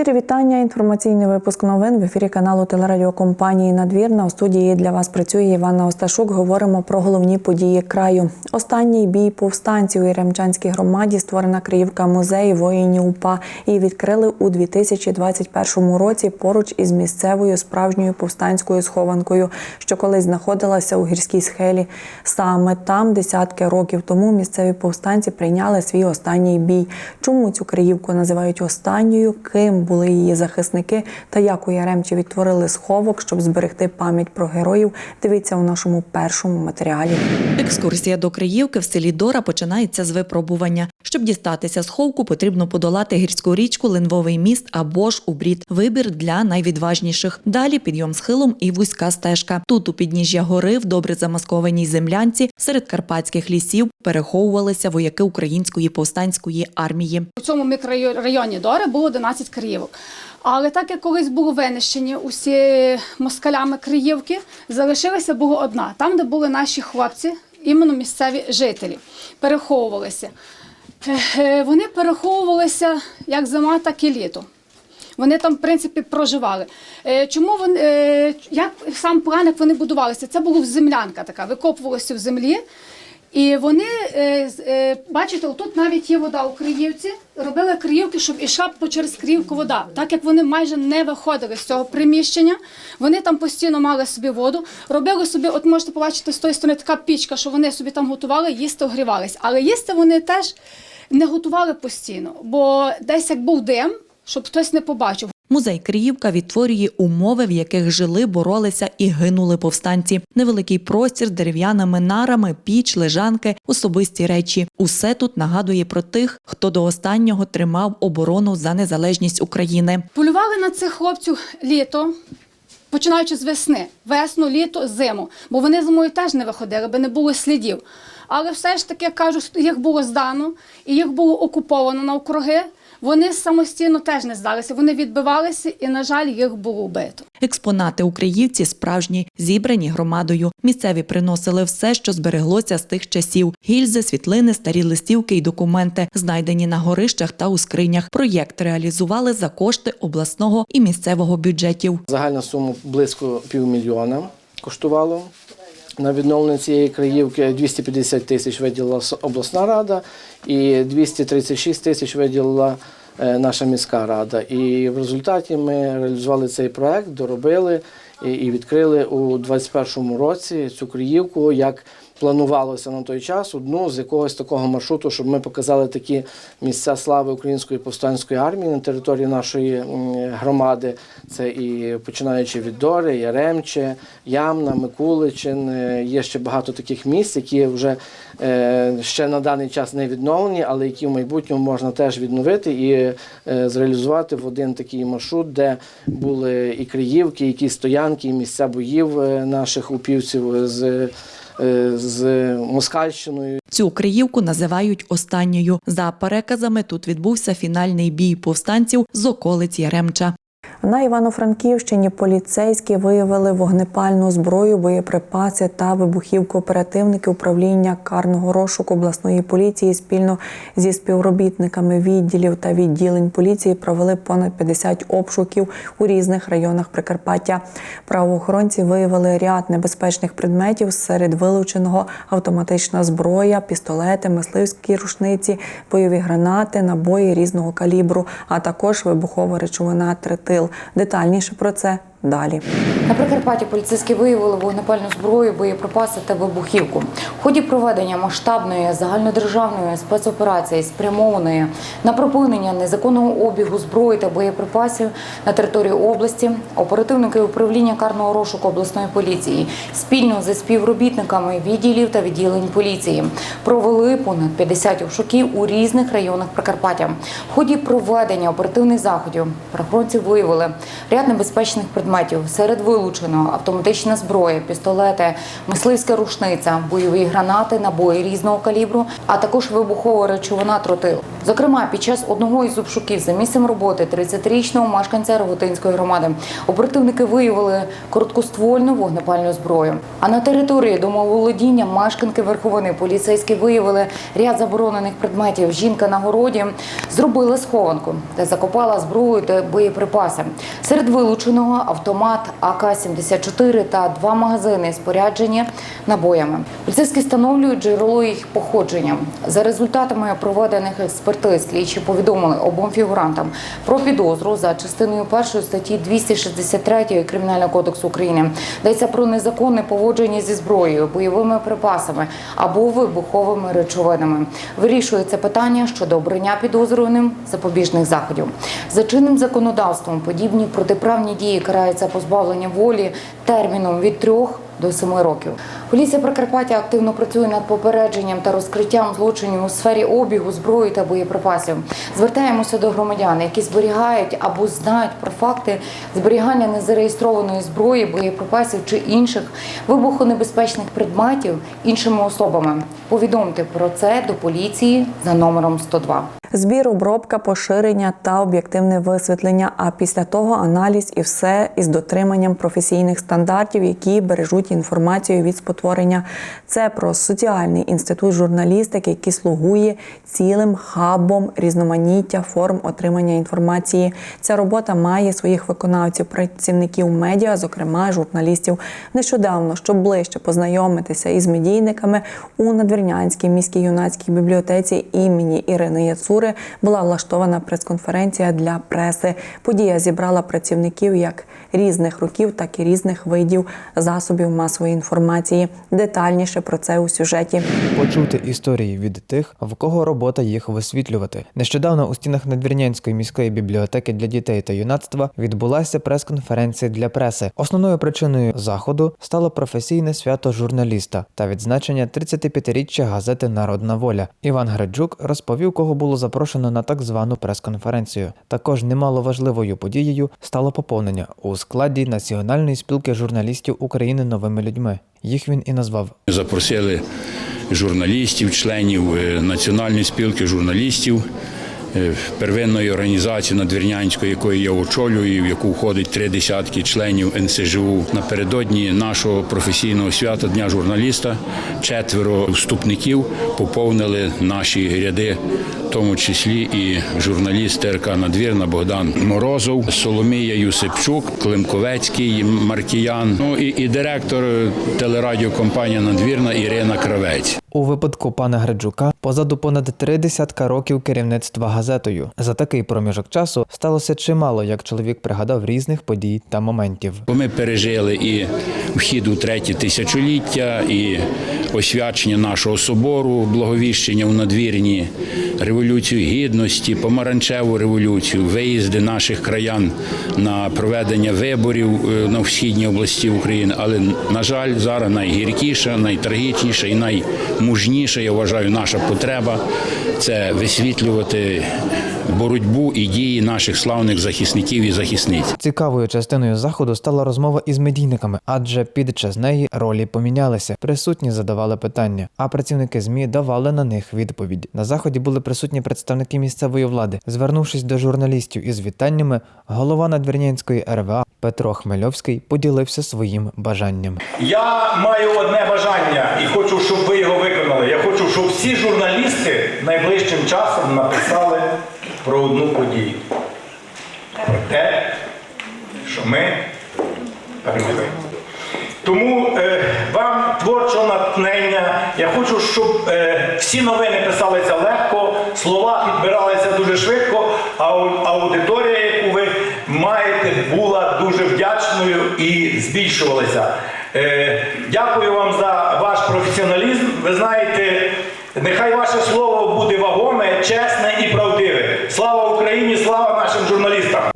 Щирі вітання. Інформаційний випуск новин в ефірі каналу телерадіокомпанії Надвірна. У студії для вас працює Івана Осташук. Говоримо про головні події краю. Останній бій повстанців у Яремчанській громаді створена Криївка музей воїнів УПА. Її відкрили у 2021 році поруч із місцевою справжньою повстанською схованкою, що колись знаходилася у гірській схелі. Саме там десятки років тому місцеві повстанці прийняли свій останній бій. Чому цю Криївку називають останньою? Ким були її захисники та як у Яремчі відтворили сховок, щоб зберегти пам'ять про героїв? Дивіться у нашому першому матеріалі. Екскурсія до Криївки в селі Дора починається з випробування. Щоб дістатися з ховку, потрібно подолати гірську річку, Ленвовий міст або ж убрід. Вибір для найвідважніших. Далі підйом схилом і вузька стежка. Тут у підніжжя гори, в добре замаскованій землянці, серед карпатських лісів переховувалися вояки української повстанської армії. У цьому мікрорайоні Дори було 11 Криївок. Але так як колись було винищені усі москалями Криївки, залишилася було одна, там, де були наші хлопці, іменно місцеві жителі, переховувалися. Е, Вони переховувалися як зима, так і літо. Вони там, в принципі, проживали. Е, Чому вони, е, як сам план, як вони будувалися? Це була землянка така, викопувалося в землі. І вони, е, е, бачите, тут навіть є вода у Криївці. Робили Криївки, щоб ішла по через Криївку вода. Так як вони майже не виходили з цього приміщення, вони там постійно мали собі воду. Робили собі, от можете побачити з тої сторони така пічка, що вони собі там готували, їсти огрівались. Але їсти вони теж не готували постійно, бо десь як був дим, щоб хтось не побачив. Музей Криївка відтворює умови, в яких жили, боролися і гинули повстанці. Невеликий простір дерев'яними нарами, піч, лежанки, особисті речі. Усе тут нагадує про тих, хто до останнього тримав оборону за незалежність України. Полювали на цих хлопців літо, починаючи з весни, весну, літо, зиму. Бо вони зимою теж не виходили, бо не було слідів. Але все ж таки, я кажу, їх було здано і їх було окуповано навкруги. Вони самостійно теж не здалися. Вони відбивалися, і, на жаль, їх було вбито. Експонати у Криївці справжні, зібрані громадою. Місцеві приносили все, що збереглося з тих часів: гільзи, світлини, старі листівки і документи, знайдені на горищах та у скринях. Проєкт реалізували за кошти обласного і місцевого бюджетів. Загальна сума близько півмільйона коштувало. На відновлення цієї краївки 250 тисяч виділила обласна рада і 236 тисяч виділила е, наша міська рада. І в результаті ми реалізували цей проект, доробили і- відкрили у 2021 році цю краївку як планувалося на той час одну з якогось такого маршруту, щоб ми показали такі місця слави української повстанської армії на території нашої громади. Це і починаючи від Дори, Яремче, Ямна, Микуличин. Е, Є ще багато таких місць, які вже е, ще на даний час не відновлені, але які в майбутньому можна теж відновити і е, зреалізувати в один такий маршрут, де були і Криївки, і якісь стоянки, і місця боїв наших упівців з, з Москальщиною. Цю Криївку називають останньою. За переказами тут відбувся фінальний бій повстанців з околиць Яремча. На Івано-Франківщині поліцейські виявили вогнепальну зброю, боєприпаси та вибухівку. Оперативники управління карного розшуку обласної поліції спільно зі співробітниками відділів та відділень поліції провели понад 50 обшуків у різних районах Прикарпаття. Правоохоронці виявили ряд небезпечних предметів серед вилученого автоматична зброя, пістолети, мисливські рушниці, бойові гранати, набої різного калібру, а також вибухова речовина тритил. Детальніше про це далі. На Прикарпатті поліцейські виявили вогнепальну зброю, боєприпаси та вибухівку. В ході проведення масштабної загальнодержавної спецоперації, спрямованої на припинення незаконного обігу зброї та боєприпасів на території області, оперативники управління карного розшуку обласної поліції спільно зі співробітниками відділів та відділень поліції провели понад 50 обшуків у різних районах Прикарпаття. В ході проведення оперативних заходів правоохоронці виявили ряд небезпечних предметів предметів. Серед вилученого автоматична зброя, пістолети, мисливська рушниця, бойові гранати, набої різного калібру, а також вибухова речовина тротил. Зокрема, під час одного із обшуків за місцем роботи 30-річного мешканця Роготинської громади оперативники виявили короткоствольну вогнепальну зброю. А на території домоволодіння мешканки верховини поліцейські виявили ряд заборонених предметів. Жінка на городі зробила схованку та закопала зброю та боєприпаси. Серед вилученого автомат АК-74 та два магазини споряджені набоями. Поліцейські встановлюють джерело їх походження. За результатами проведених експертиз слідчі повідомили обом фігурантам про підозру за частиною першої статті 263 Кримінального кодексу України. Йдеться про незаконне поводження зі зброєю, бойовими припасами або вибуховими речовинами. Вирішується питання щодо обрання підозрюваним запобіжних заходів. За чинним законодавством подібні протиправні дії караються позбавленням волі терміном від трьох до семи років. Поліція Прикарпаття активно працює над попередженням та розкриттям злочинів у сфері обігу зброї та боєприпасів. Звертаємося до громадян, які зберігають або знають про факти зберігання незареєстрованої зброї, боєприпасів чи інших вибухонебезпечних предметів іншими особами. Повідомте про це до поліції за номером 102. Збір, обробка, поширення та об'єктивне висвітлення. А після того аналіз і все із дотриманням професійних стандартів, які бережуть інформацію від спотворення. Це про соціальний інститут журналістики, який слугує цілим хабом різноманіття форм отримання інформації. Ця робота має своїх виконавців, працівників медіа, зокрема журналістів. Нещодавно, щоб ближче познайомитися із медійниками у Надвірнянській міській юнацькій бібліотеці імені Ірини Яцури була влаштована прес-конференція для преси. Подія зібрала працівників як різних років, так і різних видів засобів масової інформації. Детальніше про це у сюжеті. Почути історії від тих, в кого робота їх висвітлювати. Нещодавно у стінах Надвірнянської міської бібліотеки для дітей та юнацтва відбулася прес-конференція для преси. Основною причиною заходу стало професійне свято журналіста та відзначення 35-річчя газети Народна воля. Іван Греджук розповів, кого було запрошено на так звану прес-конференцію. Також немало важливою подією стало поповнення у складі Національної спілки журналістів України новими людьми. Їх він і назвав Запросили журналістів, членів е, Національної спілки журналістів, первинної організації Надвірнянської, якої я очолюю, в яку входить три десятки членів НСЖУ. Напередодні нашого професійного свята Дня журналіста четверо вступників поповнили наші ряди, в тому числі і журналіст ТРК Надвірна Богдан Морозов, Соломія Юсипчук, Климковецький Маркіян, ну і, і директор телерадіокомпанії Надвірна Ірина Кравець. У випадку пана Греджука позаду понад три десятка років керівництва газетою. За такий проміжок часу сталося чимало, як чоловік пригадав різних подій та моментів. Ми пережили і вхід у третє тисячоліття, і освячення нашого собору, благовіщення у надвірні, революцію гідності, помаранчеву революцію, виїзди наших краян на проведення виборів е, на східній області України. Але на жаль, зараз найгіркіша, найтрагічніша і наймужніша, я вважаю, наша потреба це висвітлювати боротьбу і дії наших славних захисників і захисниць. Цікавою частиною заходу стала розмова із медійниками, адже під час неї ролі помінялися. Присутні задавали питання, а працівники змі давали на них відповідь. На заході були присутні представники місцевої влади. Звернувшись до журналістів із вітаннями, голова Надвірнянської РВА Петро Хмельовський поділився своїм бажанням. Я маю одне бажання і хочу, щоб ви його виконали. Я хочу, щоб всі журналісти найближчим часом написали про одну подію. Про те, що ми перемогли. Тому е, вам творчого натхнення. Я хочу, щоб е, всі новини писалися легко, слова підбиралися дуже швидко, а аудиторія, яку ви маєте, була дуже вдячною і збільшувалася. Е, дякую вам за ваш професіоналізм. Ви знаєте, нехай ваше слово буде вагоме, чесне і правдиве. Слава Україні! Слава!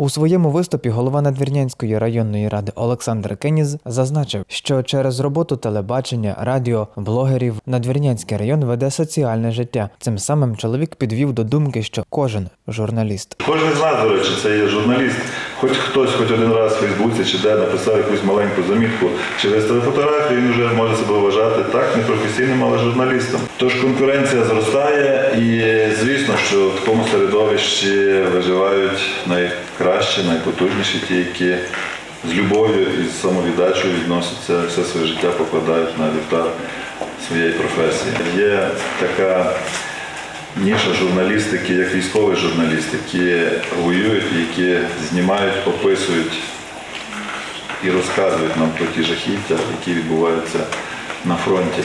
У своєму виступі голова Надвірнянської районної ради Олександр Кеніз зазначив, що через роботу телебачення, радіо, блогерів Надвірнянський район веде соціальне життя. Цим самим чоловік підвів до думки, що кожен журналіст Кожен з нас, до речі, це є журналіст. Хоч хтось хоч один раз в Фейсбуці чи де написав якусь маленьку замітку чи виставив фотографію, він вже може себе вважати так непрофесійним, але журналістом. Тож конкуренція зростає, і звісно, що в такому середовищі виживають найкращі, найпотужніші ті, які з любов'ю і з самовіддачею відносяться, все своє життя покладають на вівтар своєї професії. Є така ніша журналістики, як військовий журналіст, які воюють, які знімають, описують і розказують нам про ті жахіття, які відбуваються на фронті.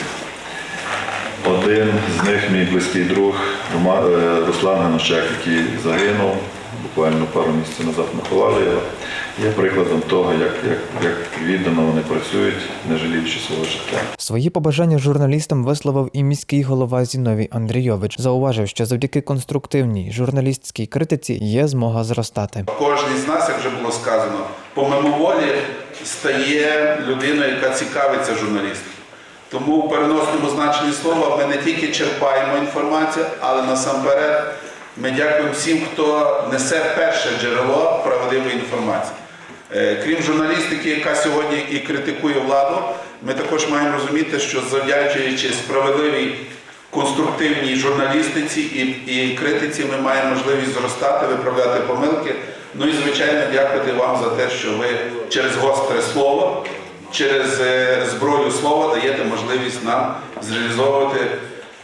Один з них, мій близький друг е, Руслан Ганушак, який загинув, буквально пару місяців назад ми його, є прикладом того, як, як, як віддано вони працюють, не жаліючи свого життя. Свої побажання журналістам висловив і міський голова Зіновій Андрійович. Зауважив, що завдяки конструктивній журналістській критиці є змога зростати. Кожен з нас, як вже було сказано, по мимоволі стає людиною, яка цікавиться журналістикою. Тому у переносному значенні слова ми не тільки черпаємо інформацію, але насамперед ми дякуємо всім, хто несе перше джерело правдивої інформації. Е, Крім журналістики, яка сьогодні і критикує владу, ми також маємо розуміти, що завдячуючи справедливій конструктивній журналістиці і, і критиці, ми маємо можливість зростати, виправляти помилки. Ну і звичайно, дякувати вам за те, що ви через гостре слово, через е, зброю слова даєте можливість нам зреалізовувати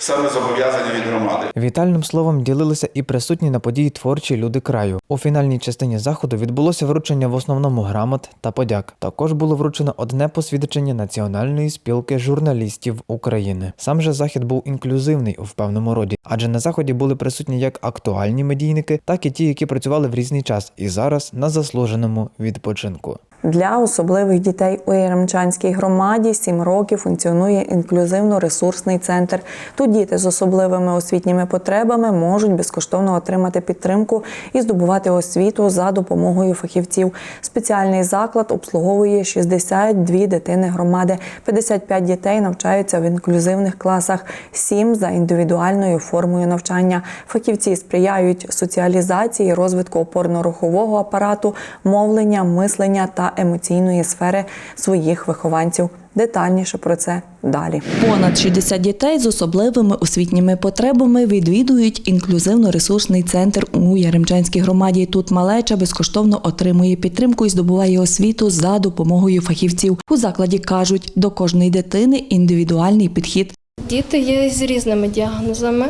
саме зобов'язання від громади. Вітальним словом ділилися і присутні на події творчі люди краю. У фінальній частині заходу відбулося вручення в основному грамот та подяк. Також було вручено одне посвідчення Національної спілки журналістів України. Сам же захід був інклюзивний в певному роді, адже на заході були присутні як актуальні медійники, так і ті, які працювали в різний час і зараз на заслуженому відпочинку. Для особливих дітей у Яремчанській громаді 7 років функціонує інклюзивно-ресурсний центр. Тут діти з особливими освітніми потребами можуть безкоштовно отримати підтримку і здобувати освіту за допомогою фахівців. Спеціальний заклад обслуговує 62 дитини громади. 55 дітей навчаються в інклюзивних класах, 7 за індивідуальною формою навчання. Фахівці сприяють соціалізації, розвитку опорно-рухового апарату, мовлення, мислення та емоційної сфери своїх вихованців. Детальніше про це далі. Понад 60 дітей з особливими освітніми потребами відвідують інклюзивно-ресурсний центр у Яремчанській громаді. Тут малеча безкоштовно отримує підтримку і здобуває освіту за допомогою фахівців. У закладі кажуть, до кожної дитини індивідуальний підхід. Діти є з різними діагнозами,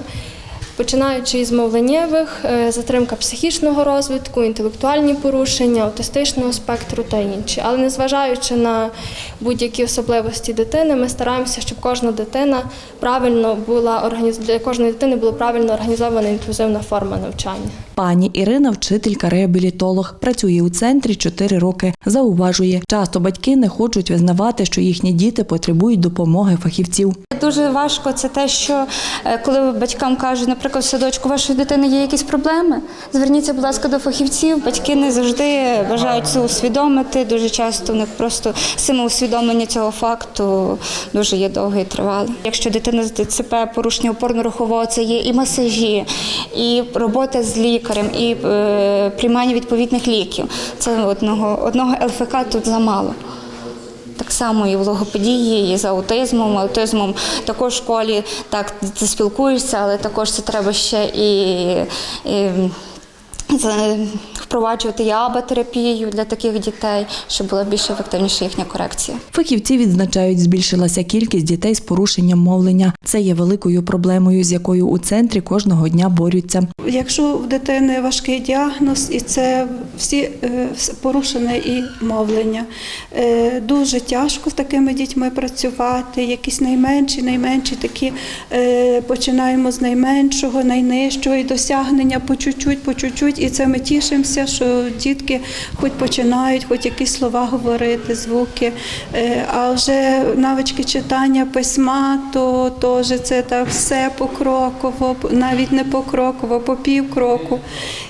починаючи із мовленнєвих, е, затримка психічного розвитку, інтелектуальні порушення, аутистичного спектру та інші. Але незважаючи на будь-які особливості дитини, ми стараємося, щоб кожна дитина правильно була для кожної дитини була правильно організована інклюзивна форма навчання. Пані Ірина, вчителька-реабілітолог, працює у центрі 4 роки. Зауважує, часто батьки не хочуть визнавати, що їхні діти потребують допомоги фахівців. Дуже важко це те, що е, коли батькам кажуть, наприклад, садочку вашої дитини є якісь проблеми, зверніться, будь ласка, до фахівців. Батьки не завжди бажають це усвідомити. Дуже часто в них просто самоусвідомлення цього факту дуже є довге і тривале. Якщо дитина з ДЦП, порушення опорно-рухового, це є і масажі, і робота з лікарем, і е, приймання відповідних ліків. Це одного одного ЛФК тут замало. Так само і в логопедії, і з аутизмом. Аутизмом також в школі так ти спілкуєшся, але також це треба ще і, і впроваджувати і аба-терапію для таких дітей, щоб була більш ефективніша їхня корекція. Фахівці відзначають, збільшилася кількість дітей з порушенням мовлення. Це є великою проблемою, з якою у центрі кожного дня борються. Якщо в дитини важкий діагноз, і це всі е, порушене і мовлення, е, дуже тяжко з такими дітьми працювати. Якісь найменші, найменші такі е, починаємо з найменшого, найнижчого і досягнення по чуть-чуть, по чуть-чуть. І це ми тішимося, що дітки хоч починають, хоч якісь слова говорити, звуки. Е, А вже навички читання письма, то теж це так все покроково, навіть не покроково, по півкроку.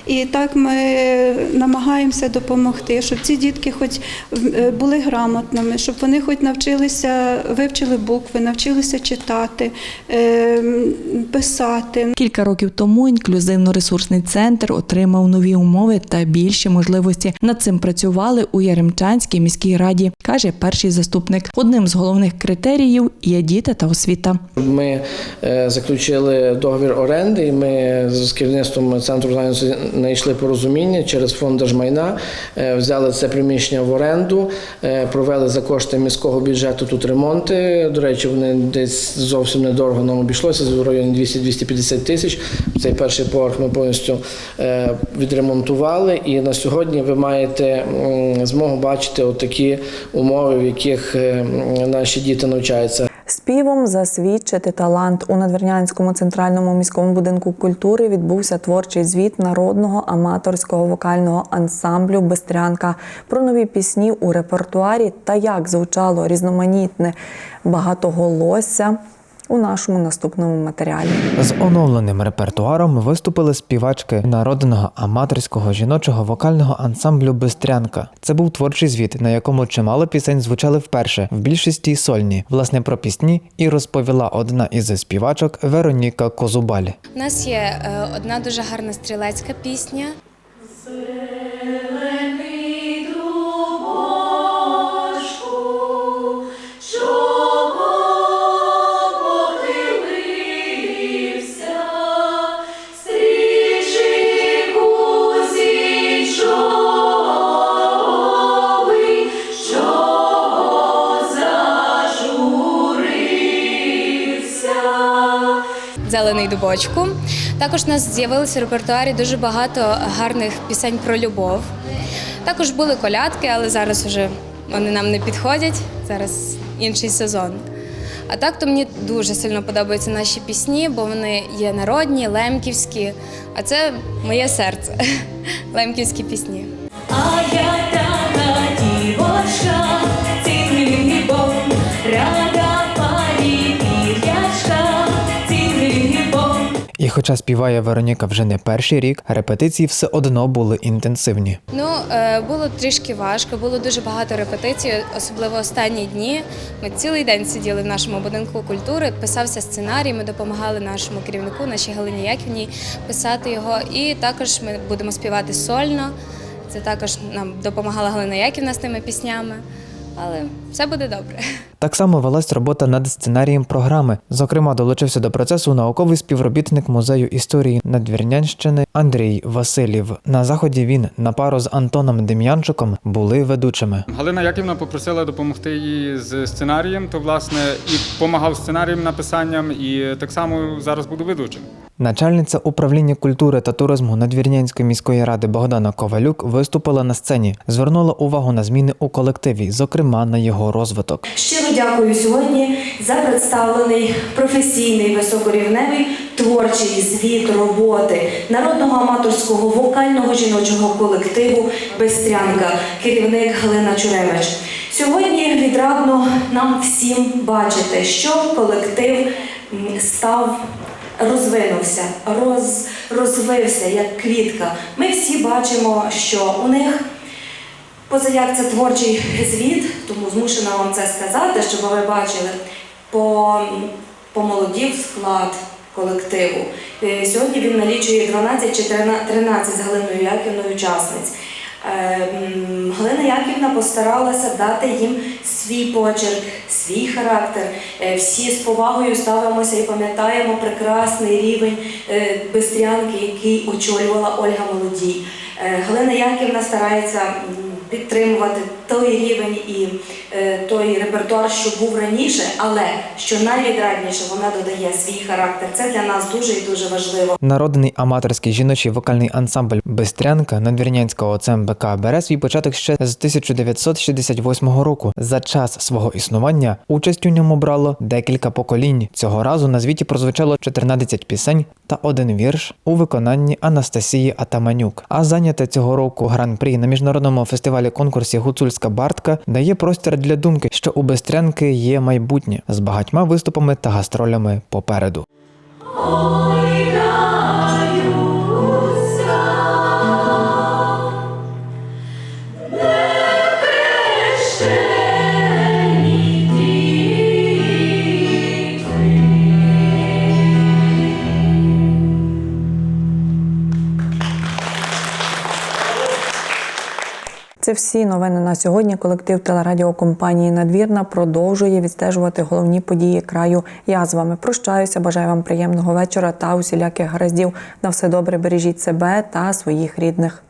І так ми намагаємося допомогти, щоб ці дітки хоч е, були грамотними, щоб вони хоч навчилися, вивчили букви, навчилися читати, е, писати. Кілька років тому інклюзивно-ресурсний центр отримав отримав нові умови та більші можливості. Над цим працювали у Яремчанській міській раді, каже перший заступник. Одним з головних критеріїв є діти та освіта. Ми е, заключили договір оренди, і ми з керівництвом центру знайшли порозуміння через фонд держмайна, е, взяли це приміщення в оренду, е, провели за кошти міського бюджету тут ремонти. До речі, вони десь зовсім недорого нам обійшлося, в районі 200-250 тисяч. Цей перший поверх ми повністю відремонтували. І на сьогодні ви маєте змогу бачити отакі умови, в яких е, наші діти навчаються. Співом засвідчити талант у Надвірнянському центральному міському будинку культури відбувся творчий звіт народного аматорського вокального ансамблю Бестрянка про нові пісні у репертуарі та як звучало різноманітне багатоголосся у нашому наступному матеріалі. З оновленим репертуаром виступили співачки народного аматорського жіночого вокального ансамблю Бистрянка. Це був творчий звіт, на якому чимало пісень звучали вперше, в більшості сольні. Власне про пісні і розповіла одна із співачок Вероніка Козубаль. У нас є е, одна дуже гарна стрілецька пісня. Дубочку. Також у нас з'явилося в репертуарі дуже багато гарних пісень про любов. Також були колядки, але зараз вже вони нам не підходять. Зараз інший сезон. А так то мені дуже сильно подобаються наші пісні, бо вони є народні, лемківські. А це моє серце. Лемківські пісні. А я така дівочка, цілий бом, хоча співає Вероніка вже не перший рік, репетиції все одно були інтенсивні. Ну, е, було трішки важко, було дуже багато репетицій, особливо останні дні. Ми цілий день сиділи в нашому будинку культури, писався сценарій, ми допомагали нашому керівнику, нашій Галині Яківній, писати його. І також ми будемо співати сольно. Це також нам допомагала Галина Яківна з тими піснями. Але все буде добре. Так само велась робота над сценарієм програми. Зокрема, долучився до процесу науковий співробітник музею історії Надвірнянщини Андрій Васильєв. На заході він на пару з Антоном Дем'янчуком були ведучими. Галина Яківна попросила допомогти їй з сценарієм, то власне і допомагав сценарієм написанням, і так само зараз буду ведучим. Начальниця управління культури та туризму Надвірнянської міської ради Богдана Ковалюк виступила на сцені, звернула увагу на зміни у колективі, зокрема на його розвиток. Щиро дякую сьогодні за представлений професійний високорівневий творчий звіт роботи народного аматорського вокального жіночого колективу Бестрянка, керівник Галина Чуремич. Сьогодні відрадно нам всім бачити, що колектив став. Розвинувся, роз, розвився як квітка. Ми всі бачимо, що у них Позаяк це творчий звіт, тому змушена вам це сказати, щоб ви бачили, по, помолодів склад колективу. Е, Сьогодні він налічує 12 чи 13 з Галиною Яківною учасниць. Е, Галина Яківна постаралася дати їм свій почерк, свій характер. Е, Всі з повагою ставимося і пам'ятаємо прекрасний рівень е, бестрянки, який очолювала Ольга Молодій. Е, Галина Яківна старається підтримувати той рівень і е, той репертуар, що був раніше, але що найвідрадніше, вона додає свій характер. Це для нас дуже і дуже важливо. Народний аматорський жіночий вокальний ансамбль Бистрянка Надвірнянського ОЦМБК бере свій початок ще з 1968 року. За час свого існування участь у ньому брало декілька поколінь. Цього разу на звіті прозвучало 14 пісень та один вірш у виконанні Анастасії Атаманюк. А зайняте цього року гран-прі на міжнародному фестивалі конкурсі Гуцульська Бартка дає простір для думки, що у Бестрянки є майбутнє з багатьма виступами та гастролями попереду. Це всі новини на сьогодні. Колектив телерадіокомпанії Надвірна продовжує відстежувати головні події краю. Я з вами прощаюся. Бажаю вам приємного вечора та усіляких гараздів. На все добре бережіть себе та своїх рідних.